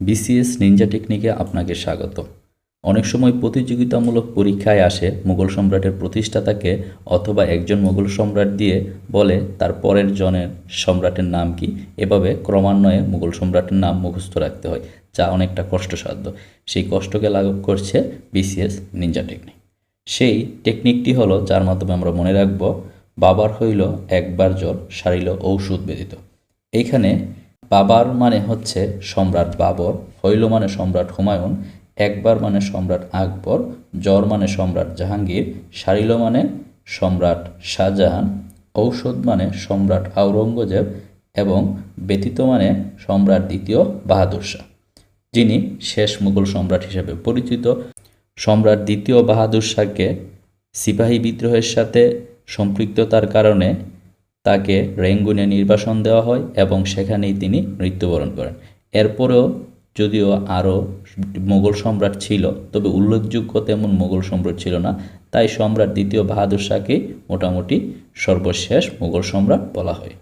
BCS Ninja টেকনিকে আপনাকে স্বাগত। অনেক সময় প্রতিযোগিতামূলক পরীক্ষায় আসে মুঘল সম্রাটের প্রতিষ্ঠাতাকে অথবা একজন মুঘল সম্রাট দিয়ে বলে, তার পরের জনের সম্রাটের নাম কি? এভাবে ক্রমান্বয়ে মুঘল সম্রাটের নাম মুখস্থ রাখতে হয়, যা অনেকটা কষ্টসাধ্য। সেই কষ্টকে লাঘব করছে বিসিএস নিনজা টেকনিক। সেই টেকনিকটি হলো, যার মাধ্যমে আমরা মনে রাখব, বাবার হইল একবার জল সারিল ঔষধ ব্যতীত। এইখানে বাবার মানে হচ্ছে সম্রাট বাবর হইল মানে সম্রাট হুমায়ুন, একবার মানে সম্রাট আকবর, জ্বর মানে সম্রাট জাহাঙ্গীর, সারিল মানে সম্রাট শাহজাহান, ঔষধ মানে সম্রাট আওরঙ্গজেব এবং ব্যতীত মানে সম্রাট দ্বিতীয় বাহাদুর শাহ। যিনি শেষ মুঘল সম্রাট হিসেবে পরিচিত, সম্রাট দ্বিতীয় বাহাদুর শাহকে সিপাহী বিদ্রোহের সাথে সম্পৃক্ততার কারণে তাকে রেঙ্গুনে নির্বাসন দেওয়া হয় এবং সেখানেই তিনি মৃত্যুবরণ করেন। এরপরেও যদিও আরও মোগল সম্রাট ছিল, তবে উল্লেখযোগ্য তেমন মোগল সম্রাট ছিল না। তাই সম্রাট দ্বিতীয় বাহাদুর শাহকে মোটামুটি সর্বশেষ মোগল সম্রাট বলা হয়।